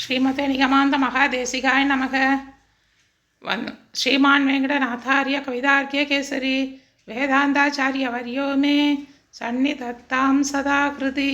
ஸ்ரீமதே நிகமாந்த மகாதேசிகாய் நமக. வந் ஸ்ரீமான் வெங்கடநாத்தாரிய கவிதார்க்கிய கேசரி வேதாந்தாச்சாரிய வரியோமே மே சந்நிதத்தாம் சதா கிருதி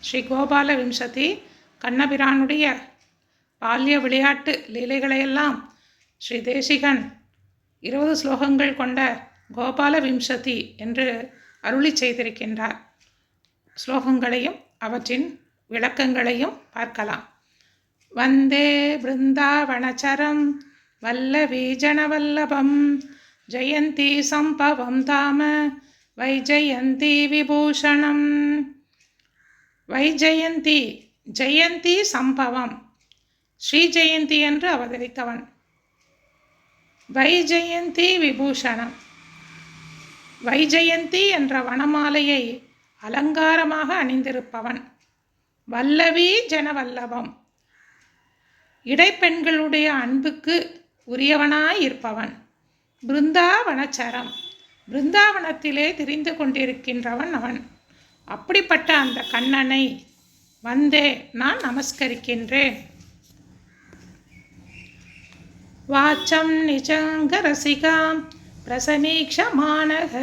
ஸ்ரீ கோபால விம்சதி கண்ணபிரானுடைய பால்ய விளையாட்டு லீலைகளையெல்லாம் ஸ்ரீ தேசிகன் இருபது ஸ்லோகங்கள் கொண்ட கோபால விம்சதி என்று அருளி செய்திருக்கின்றார். ஸ்லோகங்களையும் அவற்றின் விளக்கங்களையும் பார்க்கலாம். வந்தே பிருந்தாவனச்சரம் வல்லவீஜனவல்லபம் ஜெயந்தி சம்பவம் தாம வைஜயந்தி விபூஷணம். வைஜெயந்தி ஜெயந்தி சம்பவம். ஸ்ரீ ஜெயந்தி என்று அவதரித்தவன். வைஜெயந்தி விபூஷணம். வைஜெயந்தி என்ற வனமாலையை அலங்காரமாக அணிந்திருப்பவன். வல்லவி ஜனவல்லபம். இடைப்பெண்களுடைய அன்புக்கு உரியவனாயிருப்பவன். பிருந்தாவனச்சரம். பிருந்தாவனத்திலே திரிந்து கொண்டிருக்கின்றவன் அவன். அப்படிப்பட்ட அந்த கண்ணனை வந்தே நான் நமஸ்கரிக்கின்றேன். வாச்சம் நிஜங்கரசிகாம் பிரசமீக்ஷமானக.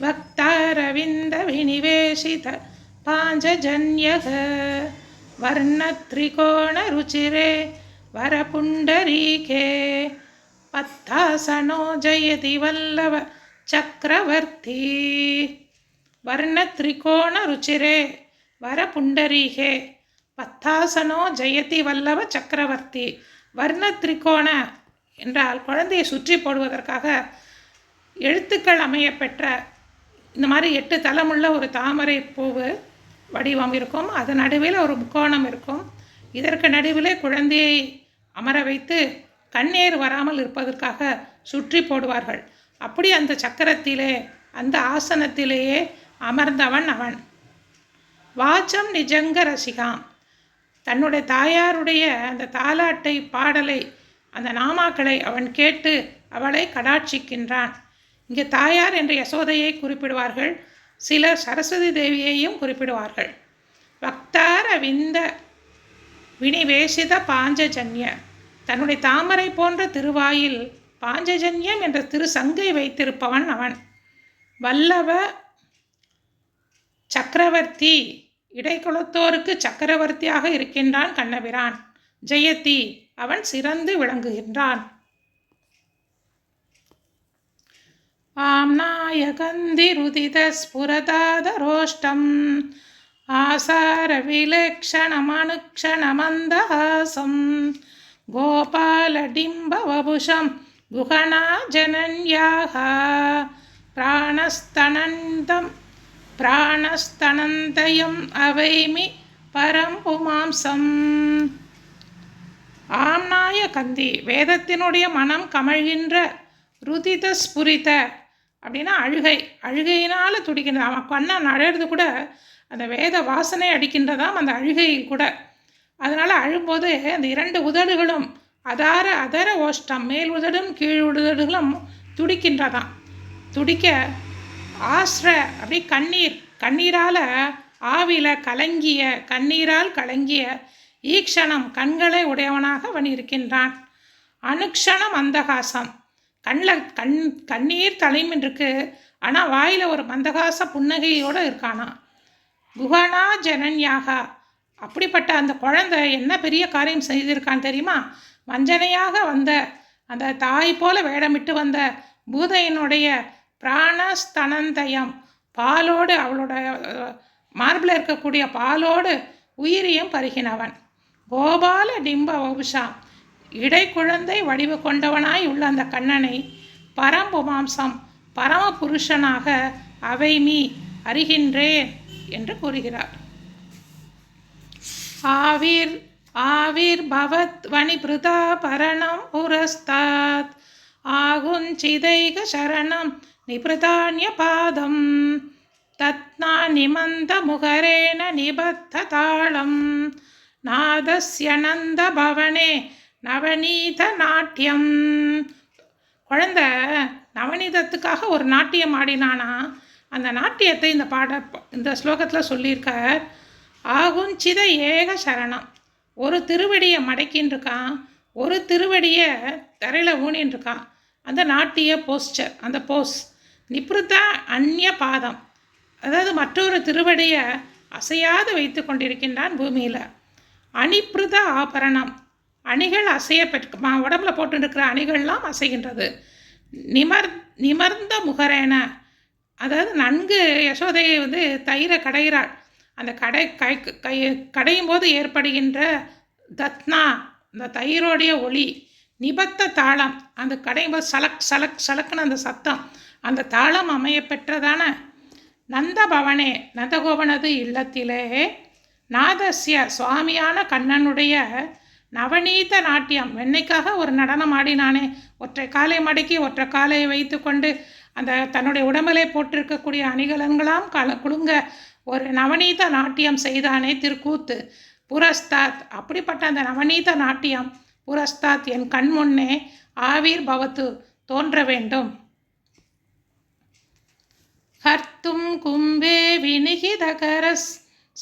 வக்தாரவிந்த வினிவேஷித பாஞ்சஜன்யக. वर्णत्रिकोणरुचिरे वरपुण्डरीके पत्तासनो जयति वल्लभ चक्रवर्ती वर्णत्रिकोणरुचिरे वरपुण्डरीके பத்தாசனோ ஜெயதி வல்லவ சக்கரவர்த்தி வர்ண திரிகோண என்றால் குழந்தையை சுற்றி போடுவதற்காக எழுத்துக்கள் அமைய பெற்ற இந்த மாதிரி எட்டு தளமுள்ள ஒரு தாமரை பூவு வடிவம் இருக்கும். அது நடுவில் ஒரு முக்கோணம் இருக்கும். இதற்கு நடுவில் குழந்தையை அமர வைத்து கண்ணீர் வராமல் இருப்பதற்காக சுற்றி போடுவார்கள். அப்படி அந்த சக்கரத்திலே அந்த ஆசனத்திலேயே அமர்ந்தவன் அவன். வாச்சம் நிஜங்க ரசிகாம். தன்னுடைய தாயாருடைய அந்த தாலாட்டை பாடலை அந்த நாமாக்களை அவன் கேட்டு அவளை கடாட்சிக்கின்றான். இங்கே தாயார் என்ற யசோதையை குறிப்பிடுவார்கள். சிலர் சரஸ்வதி தேவியையும் குறிப்பிடுவார்கள். வக்தார விந்த வினிவேசித பாஞ்சஜன்ய. தன்னுடைய தாமரை போன்ற திருவாயில் பாஞ்சஜன்யம் என்ற திருசங்கை வைத்திருப்பவன் அவன். வல்லவ சக்கரவர்த்தி இடைக்குலத்தோருக்கு சக்கரவர்த்தியாக இருக்கின்றான் கண்ணபிரான். ஜெயதி அவன் சிறந்து விளங்குகின்றான். आम्नायकन्दिरुदितस्फुरतादरोष्टम् आसारविलक्षणमनुक्षणमन्दहासं गोपालडिम्बवपुषं गुहना जनन्याः प्राणस्तनन्तं प्राणस्तनन्तयम् अवैमि பரம் புமாம்சம் ஆம்னாய கந்தி வேதத்தினுடைய மனம் கமழ்கின்ற ருதித ஸ்புரித அப்படின்னா அழுகை அழுகையினால் துடிக்கின்றது அவன் கண்ணன் அழகிறது கூட அந்த வேத வாசனை அடிக்கின்றதாம் அந்த அழுகையில் கூட. அதனால் அழும்போது அந்த இரண்டு உதடுகளும் அதார அதர ஓஷ்டம் மேல் உதடும் கீழ் உதடுகளும் துடிக்கின்றதாம். துடிக்க ஆஸ்ர அப்படி கண்ணீர் கண்ணீரால் ஆவில கலங்கிய கண்ணீரால் கலங்கிய ஈக்ஷணம் கண்களை உடையவனாக அவன் இருக்கின்றான். அனுக்ஷணம் அந்தகாசம். கண்ணில் கண் கண்ணீர் தலைமின்றிருக்கு ஆனால் வாயில் ஒரு மந்தகாச புன்னகையோடு இருக்கானா? குஹனா ஜனன்யாகா. அப்படிப்பட்ட அந்த குழந்தை என்ன பெரிய காரியம் செய்திருக்கான் தெரியுமா? வஞ்சனையாக வந்த அந்த தாய் போல வேடமிட்டு வந்த பூதையனுடைய பிராணஸ்தனந்தயம். பாலோடு அவளோட மார்பில் இருக்கக்கூடிய பாலோடு உயிரியும் பருகினவன். கோபால டிம்ப வபுஷா இடைக்குழந்தை வடிவு கொண்டவனாய் உள்ள அந்த கண்ணனை பரம்புமாம்சம் பரம புருஷனாக அவைமி அறிகின்றேன் என்று கூறுகிறார். ஆவிர் ஆவிர் பவத் வணிபிருதா பரணம் புரஸ்தாத் ஆகுஞ்சிதைக சரணம் நிபிருதான்ய பாதம். தத்னா நிமந்த முகரேன நிபத்த தாளம். நாதஸ்யனந்த பவனே நவநீத நாட்டியம். குழந்த நவநீதத்துக்காக ஒரு நாட்டியம் ஆடினானா? அந்த நாட்டியத்தை இந்த பாட இந்த ஸ்லோகத்தில் சொல்லியிருக்கார். ஆகுஞ்சித ஏக சரணம். ஒரு திருவடியை மடக்கின்னு இருக்கான் ஒரு திருவடியை தரையில் ஊனின்னு இருக்கான் அந்த நாட்டிய போஸ்டர் அந்த போஸ் நிப்ருதா அந்நிய பாதம். அதாவது மற்றொரு திருவடியை அசையாது வைத்து கொண்டிருக்கின்றான் பூமியில். அனிப்ருத ஆபரணம். அணிகள் அசைய மா- உடம்புல போட்டுருக்கிற அணிகள்லாம் அசைகின்றது. நிமர் நிமர்ந்த முகரேன அதாவது நன்கு யசோதையை வந்து தயிரை கடைகிறாள். அந்த கடை கை கை கடையும் போது ஏற்படுகின்ற தத்னா அந்த தயிரோடைய ஒளி நிபத்த தாளம் அந்த கடையும் போது சலக் சலக் சலக்குன்னு அந்த சத்தம் அந்த தாளம் அமைய பெற்றதான நந்தபவனே நந்தகோபனது இல்லத்திலே நாதஸ்ய சுவாமியான கண்ணனுடைய நவநீத நாட்டியம். வெண்ணைக்காக ஒரு நடனம் ஆடினானே? ஒற்றை காலை மடக்கி ஒற்றை காலை வைத்துக்கொண்டு அந்த தன்னுடைய உடம்பிலே போட்டிருக்கக்கூடிய அணிகலன்களாம் கல குலுங்க ஒரு நவநீத நாட்டியம் செய்தானே திருக்கூத்து. புரஸ்தாத். அப்படிப்பட்ட அந்த நவநீத நாட்டியம் புரஸ்தாத் என் கண் முன்னே ஆவிர் பவத்து தோன்ற வேண்டும். ஹர்த்தும் கும்பே வினிகிதகரஸ்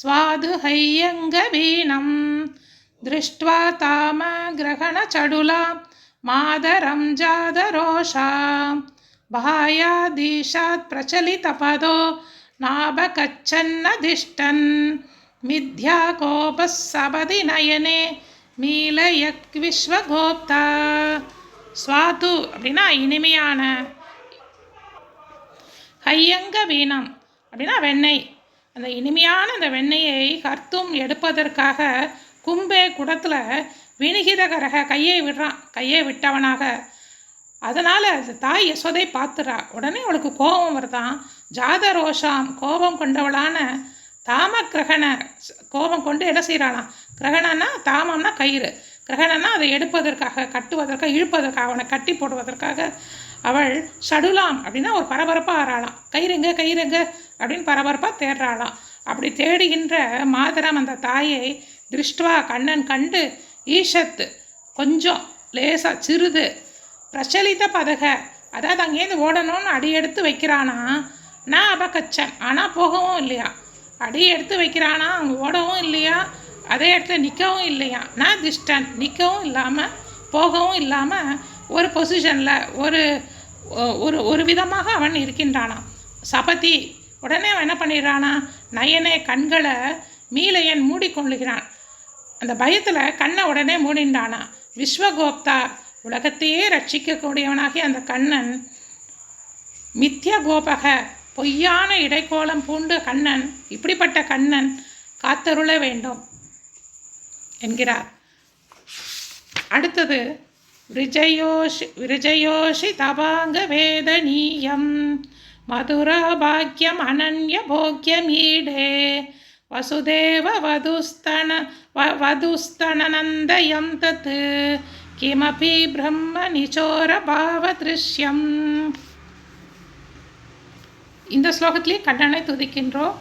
ஸ்வாது ஹையங்க வீணம். दृष्ट्वा तामग्रहणचडुलां मादरं जादरोषां बाह्यादीशात् प्रचलितपदो नाभकच्छन्नधिष्ठन् मिथ्याकोपः सपदि नयने மீலயக் விஸ்வகோப்தா ஸ்வாது அப்படின்னா இனிமையான ஹையங்க வீணம் அப்படின்னா வெண்ணெய் அந்த இனிமையான அந்த வெண்ணெயை கர்த்தும் எடுப்பதற்காக கும்பே குடத்தில் வினிகிதகரக கையை விடுறான். கையை விட்டவனாக. அதனால் தாய் யசோதை பார்த்துறா. உடனே அவளுக்கு கோபம் வருதான் ஜாத ரோஷாம் கோபம் கொண்டவளான தாம கிரகண கோபம் கொண்டு என்ன செய்கிறாளாம் கிரகணன்னா தாமம்னா கயிறு. கிரகணன்னா அதை எடுப்பதற்காக கட்டுவதற்காக இழுப்பதற்காக அவனை கட்டி போடுவதற்காக அவள் சடுலாம் அப்படின்னா ஒரு பரபரப்பாக ஆறாளாம். கயிறுங்க கயிறுங்க அப்படின்னு பரபரப்பாக தேடுறாளாம். அப்படி தேடுகின்ற மாதரம் அந்த தாயை திருஷ்டுவா கண்ணன் கண்டு ஈஷத்து கொஞ்சம் லேசாக சிறிது. பிரச்சலித்த பதக. அதாவது அங்கேருந்து ஓடணும்னு அடி எடுத்து வைக்கிறானா? நான் அபகச்சன். ஆனால் போகவும் இல்லையா? அடி எடுத்து வைக்கிறானா? அங்கே ஓடவும் இல்லையா? அதே இடத்துல நிற்கவும் இல்லையா? நான் திஷ்டன். நிற்கவும் இல்லாமல் போகவும் இல்லாமல் ஒரு பொசிஷனில் ஒரு ஒரு ஒரு விதமாக அவன் இருக்கின்றானா? சபதி உடனே அவன் என்ன பண்ணிடுறானா? நயனே கண்களை மீலையன் மூடிக்கொள்ளுகிறான். அந்த பயத்தில் கண்ணை உடனே மூடிண்டானா? விஸ்வகோப்தா உலகத்தையே ரட்சிக்கக்கூடியவனாகி அந்த கண்ணன் மித்ய கோபக பொய்யான இடைக்கோலம் பூண்டு கண்ணன் இப்படிப்பட்ட கண்ணன் காத்தருள வேண்டும் என்கிறார். அடுத்தது விஜயோஷி விஜயோஷி தபாங்க வேதனீயம் மதுரா பாக்கியம் அனன்ய போக்கியமீடே. வசுதேவ வதுஸ்தன வ- வதுஸ்தனநந்தயம் தத் கிமபி பிரம்ம நிச்சோர பாவ திருஷ்யம் இந்த ஸ்லோகத்திலே கண்ணனை துதிக்கின்றோம்.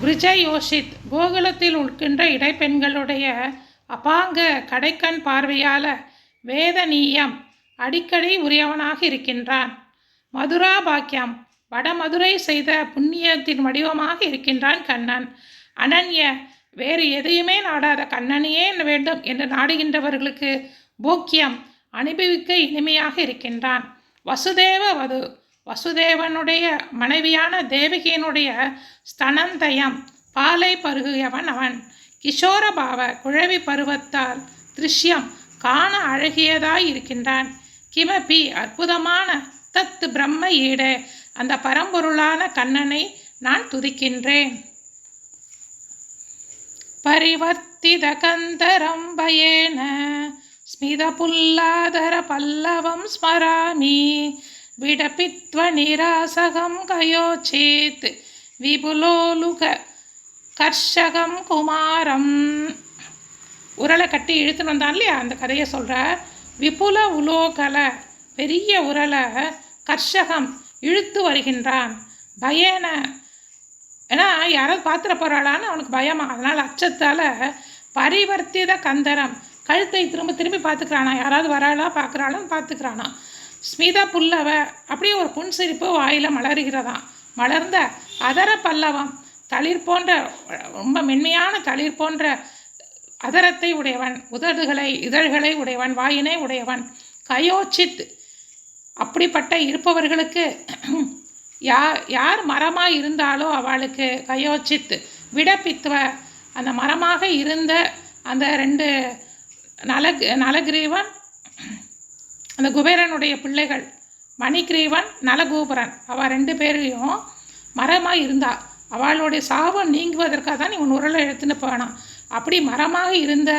விருஜய் யோஷித் கோகுலத்தில் உட்கின்ற இடைப்பெண்களுடைய அபாங்க கடைக்கண் பார்வையால் வேதனீயம் அடிக்கடி உரியவனாக இருக்கின்றான். மதுரா பாக்கியம் வடமதுரை செய்த புண்ணியத்தின் வடிவமாக இருக்கின்றான் கண்ணன். அனன்ய வேறு எதையுமே நாடாத கண்ணனையே வேண்டும் என்று நாடுகின்றவர்களுக்கு போக்கியம் அனுபவிக்க இனிமையாக இருக்கின்றான். வசுதேவ வது வசுதேவனுடைய மனைவியான தேவகியினுடைய ஸ்தனந்தயம் பாலை பருகியவன் அவன். கிஷோரபாவ குழவி பருவத்தால் திருஷ்யம் காண அழகியதாய் இருக்கின்றான். கிமபி அற்புதமான தத்து பிரம்ம ஈடு அந்த பரம்பொருளான கண்ணனை நான் துதிக்கின்றேன். பரிவர்த்தித கந்தரம்பயேன ஸ்மித புல்லாதர பல்லவம் ஸ்மராமி விடபித்வ நிராசகம் கயோச்சேத் விபுலோலுக கர்ஷகம் குமாரம். உரலை கட்டி இழுத்துன்னு வந்தான் இல்லையா? அந்த கதையை சொல்கிறார் விபுல உலோகலை பெரிய உரலை கர்ஷகம் இழுத்து வருகின்றான். பயன ஏன்னா யாராவது பாத்திர போகிறாளான்னு அவனுக்கு பயமா. அதனால் அச்சத்தால் பரிவர்த்தித கந்தரம் கழுத்தை திரும்ப திரும்பி பார்த்துக்கிறானா? யாராவது வராளா? பார்க்குறாளான்னு பார்த்துக்கிறானா? ஸ்மிதா புல்லவ அப்படியே ஒரு புன்சிரிப்பு வாயில் மலர்கிறதாம் மலர்ந்த அதர பல்லவம் தளிர் போன்ற ரொம்ப மென்மையான தளிர் போன்ற அதரத்தை உடையவன் உதடுகளை இதழ்களை உடையவன் வாயினை உடையவன். கயோச்சித் அப்படிப்பட்ட இருப்பவர்களுக்கு யார் யார் மரமாக இருந்தாலோ அவளுக்கு கயோச்சித்து விடப்பித்துவ அந்த மரமாக இருந்த அந்த ரெண்டு நலக் நலகிரீவன் அந்த குபேரனுடைய பிள்ளைகள் மணிகிரீவன் நலகோபுரன் அவள் ரெண்டு பேரையும் மரமாக இருந்தா அவளுடைய சாபம் நீங்குவதற்காக தான் நீ உன் உரலை எடுத்துன்னு போனான். அப்படி மரமாக இருந்த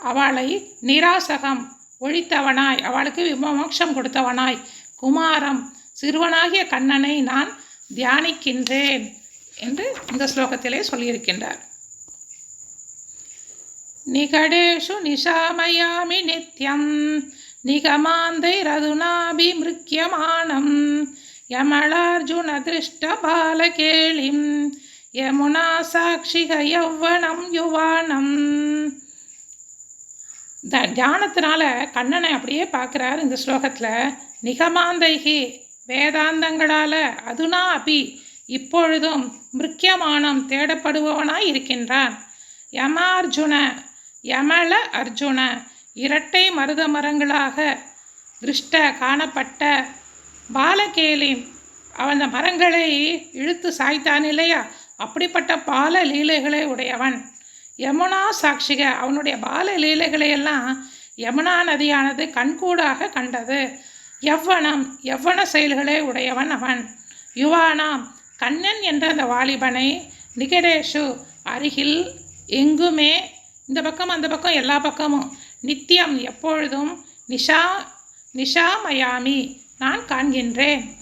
அவளை நிராசகம் ஒழித்தவனாய் அவளுக்கு விமோட்சம் கொடுத்தவனாய். குமாரம் சிறுவனாகிய கண்ணனை நான் தியானிக்கின்றேன் என்று இந்த ஸ்லோகத்திலே சொல்லியிருக்கின்றார். நிகடேஷு நிஷாமயாமி நித்யம் நிகமாந்தை நிகமாந்தைரதுனாபிமிருக்கியமானம் யமளார்ஜுன திருஷ்ட பாலகேளிம் யமுனா சாட்சிக யௌவனம் யுவானம். த தியானத்தினால கண்ணனை அப்படியே பார்க்குறார் இந்த ஸ்லோகத்தில் நிகமாந்தைகி வேதாந்தங்களால் அதுனா அபி இப்பொழுதும் மிருக்கியமானம் தேடப்படுபவனாய் இருக்கின்றான். யமார்ஜுன யமல அர்ஜுன இரட்டை மருத மரங்களாக திருஷ்ட காணப்பட்ட பாலகேலி அவன் அந்த மரங்களை இழுத்து சாய்த்தான் இல்லையா அப்படிப்பட்ட பால லீலைகளை உடையவன். யமுனா சாட்சிக அவனுடைய பால லீலைகளை எல்லாம் யமுனா நதியானது கண்கூடாக கண்டது. எவ்வனம் எவ்வன செயல்களே உடையவன் அவன். யுவானாம் கண்ணன் என்ற அந்த வாலிபனை நிகடேஷு அருகில் எங்குமே இந்த பக்கம் அந்த பக்கம் எல்லா பக்கமும் நித்தியம் எப்பொழுதும் நிஷா நிஷாமயாமி நான் காண்கின்றேன்.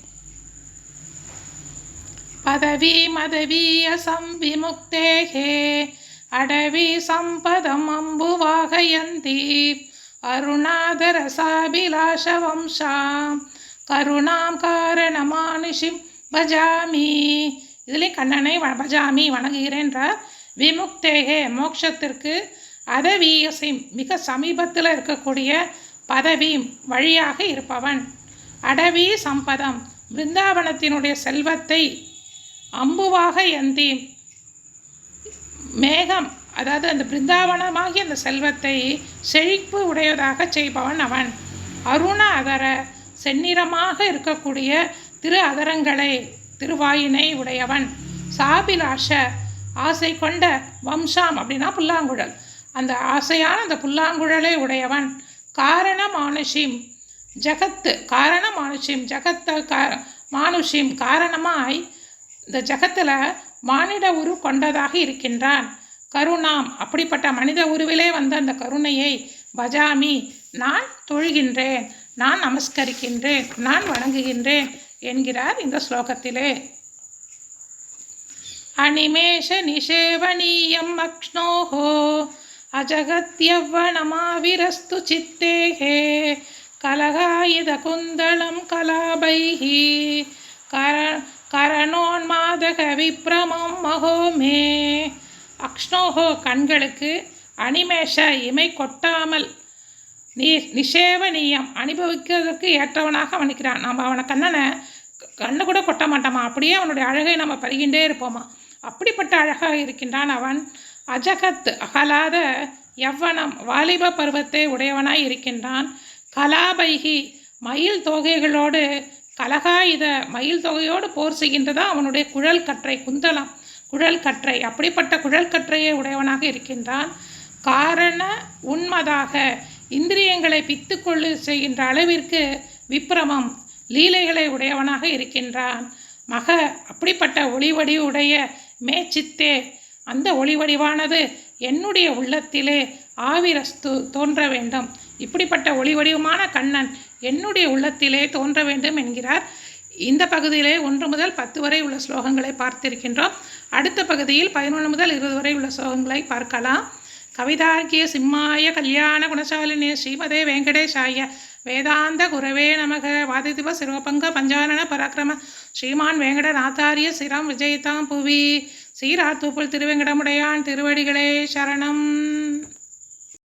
பதவி மதவி அசம் விமுக்தேகே அடவி சம்பதம் அம்புவாகயந்தி அருணாதரசாபிலாஷ வம்சாம் கருணாம் காரணமானுஷிம் பஜாமி. இதுலேயும் கண்ணனை வ- பஜாமி வணங்குகிறேன்றார் விமுக்தேகே மோட்சத்திற்கு அதவீயசிம். மிக சமீபத்தில் இருக்கக்கூடிய பதவி வழியாக இருப்பவன். அடவி சம்பதம். பிருந்தாவனத்தினுடைய செல்வத்தை அம்புவாக எந்தி. மேகம் அதாவது அந்த பிருந்தாவனமாகிய அந்த செல்வத்தை செழிப்பு உடையதாக செய்பவன் அவன். அருண அதர செந்நிறமாக இருக்கக்கூடிய திரு அதரங்களை திருவாயினை உடையவன். சாபிலாஷ ஆசை கொண்ட வம்சாம் அப்படின்னா புல்லாங்குழல். அந்த ஆசையான அந்த புல்லாங்குழலை உடையவன். காரண மானுஷிம் ஜகத்து காரண மானுஷிம் ஜகத்த கா மானுஷிம் காரணமாய் இந்த ஜகத்தில் மானிட உரு கொண்டதாக இருக்கின்றான். கருணாம் அப்படிப்பட்ட மனித உருவிலே வந்த அந்த கருணையை பஜாமி நான் தொழுகின்றேன் நான் நமஸ்கரிக்கின்றேன் நான் வணங்குகின்றேன் என்கிறார் இந்த ஸ்லோகத்திலே. அனிமேஷ நிஷேவனீயம் அக்ஷ்ணோஹோ அஜகத்யவ்வனமாவிரஸ்து சித்தேஹே கலகாயுத குந்தளம் கலாபைஹி கரணோன்மாதக விப்ரமம் மகோ மே அக்ஷ்ணோஹோ கண்களுக்கு அனிமேஷ இமை கொட்டாமல் நீ நிஷேவனீயம் அனுபவிக்கிறதுக்கு ஏற்றவனாக அவனுக்கிறான். நம்ம அவனை கண்ணனை கண்ணு கூட கொட்ட மாட்டோமா? அப்படியே அவனுடைய அழகை நம்ம பருகின்றே இருப்போமா? அப்படிப்பட்ட அழகாக இருக்கின்றான் அவன். அஜகத் அகலாத யவ்வனம் வாலிப பருவத்தை உடையவனாய் இருக்கின்றான். கலாபைகி மயில் தொகைகளோடு கலகாயுத மயில் தொகையோடு போர் செய்கின்றதா? அவனுடைய குழல் கற்றை குந்தலம். குழல் கற்றை. அப்படிப்பட்ட குழல் கற்றையை உடையவனாக இருக்கின்றான். காரண உண்மதாக இந்திரியங்களை பித்துக்கொள்ளு செய்கின்ற அளவிற்கு விப்ரமம் லீலைகளை உடையவனாக இருக்கின்றான். மக அப்படிப்பட்ட ஒளிவடி உடைய மேச்சித்தே அந்த ஒளிவடிவானது என்னுடைய உள்ளத்திலே ஆவிரஸ்து தோன்ற வேண்டும். இப்படிப்பட்ட ஒளிவடிவமான கண்ணன் என்னுடைய உள்ளத்திலே தோன்ற வேண்டும் என்கிறார். இந்த பகுதியிலே ஒன்று முதல் பத்து வரை உள்ள ஸ்லோகங்களை பார்த்திருக்கின்றோம். அடுத்த பகுதியில் பதினொன்று முதல் இருபது வரை உள்ள ஸ்லோகங்களை பார்க்கலாம். கவிதார்க்கிய சிம்மாய கல்யாண குணசாலினே ஸ்ரீமதே வெங்கடேஷாய வேதாந்த குரவே நமக. வாதிதிவ சிறுவபங்க பஞ்சாரண பராக்கிரம. ஸ்ரீமான் வேங்கடநாத்தாரிய சிரம் விஜயிதாம் புவி சீரா தூப்புள் திருவெங்கடமுடையான் திருவடிகளே சரணம்.